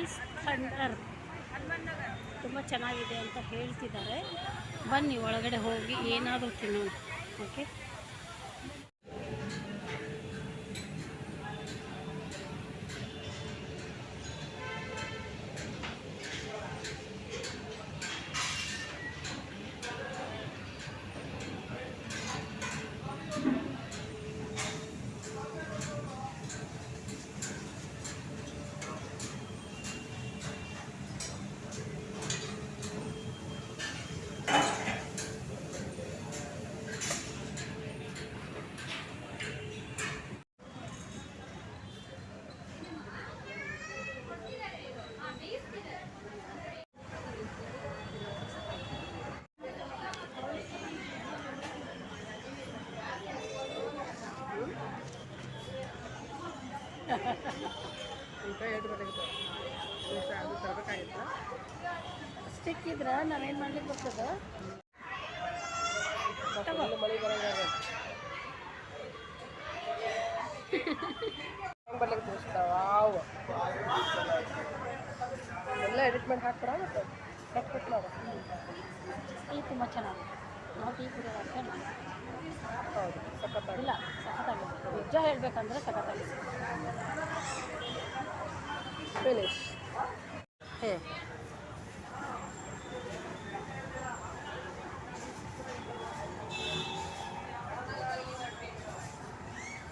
Ice thunder ತುಂಬ ಚೆನ್ನಾಗಿದೆ ಅಂತ ಹೇಳ್ತಿದ್ದಾರೆ. ಬನ್ನಿ ಒಳಗಡೆ ಹೋಗಿ ಏನಾದರೂ ತಿನ್ನೋಣ. ಓಕೆ ಸ್ಟಿಕ್ ಇದ್ರೆ ನಾವೇನು ಮಾಡ್ಲಿಕ್ಕೆ ಬರ್ತದ? ಮಳೆ ತೋರಿಸ್ತಾವ ಅವು ಎಲ್ಲ ಎಡಿಟ್ ಮಾಡಿ ಹಾಕ್ಬಿಡ ಮತ್ತೆ? ತುಂಬ ಚೆನ್ನಾಗಿದೆ. ನಾವು ಟೀ ಕುಡಿಯೋದಕ್ಕೆ ಅಷ್ಟೇ ಹೌದು ಸಖತ್ತಾಗಿ. ಇಲ್ಲ ಸಖತ್ತಾಗಿ ನಿಜ ಹೇಳಬೇಕಂದ್ರೆ ಸಖತ್ತಾಗಿದೆ. ಫಿನಿಶ್ ಹೇ.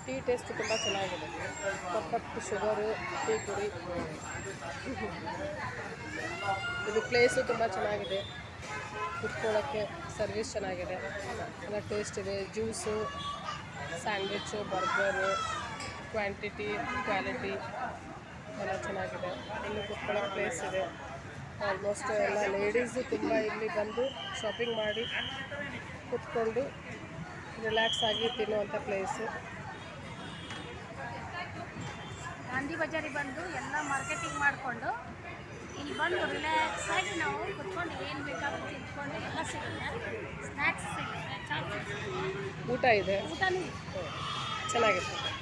ಟೀ ಟೇಸ್ಟ್ ತುಂಬ ಚೆನ್ನಾಗಿದೆ. ಪರ್ಫೆಕ್ಟ್ ಶುಗರು ಟೀ ಪುಡಿ. ಇದು ಪ್ಲೇಸು ತುಂಬ ಚೆನ್ನಾಗಿದೆ. ಕುತ್ಕೊಳ್ಳೋಕ್ಕೆ ಸರ್ವಿಸ್ ಚೆನ್ನಾಗಿದೆ. ಎಲ್ಲ ಟೇಸ್ಟ್ ಇದೆ. Juice sandwich burger quantity quality ಎಲ್ಲ ಚೆನ್ನಾಗಿದೆ. ಇನ್ನು ಕುತ್ಕೊಳ್ಳೋಕೆ ಪ್ಲೇಸ್ ಇದೆ. ಆಲ್ಮೋಸ್ಟ್ ಎಲ್ಲ ಲೇಡೀಸು ತುಂಬ ಇಲ್ಲಿ ಬಂದು ಶಾಪಿಂಗ್ ಮಾಡಿ ಕುತ್ಕೊಂಡು ರಿಲ್ಯಾಕ್ಸ್ ಆಗಿ ತಿನ್ನುವಂಥ ಪ್ಲೇಸು ಗಾಂಧಿ ಬಜಾರಿಗೆ ಬಂದು ಎಲ್ಲ ಮಾರ್ಕೆಟಿಂಗ್ ಮಾಡಿಕೊಂಡು ಇಲ್ಲಿ ಬಂದು ರಿಲ್ಯಾಕ್ಸ್ ಆಗಿ ನಾವು ಕುತ್ಕೊಂಡು ಏನು ಎಲ್ಲ ಸಿಗುತ್ತೆ ಸ್ನ್ಯಾಕ್ಸ್ ಸಿಗುತ್ತೆ. ಊಟ ಇದೆ. ಊಟನೂ ಚೆನ್ನಾಗಿತ್ತು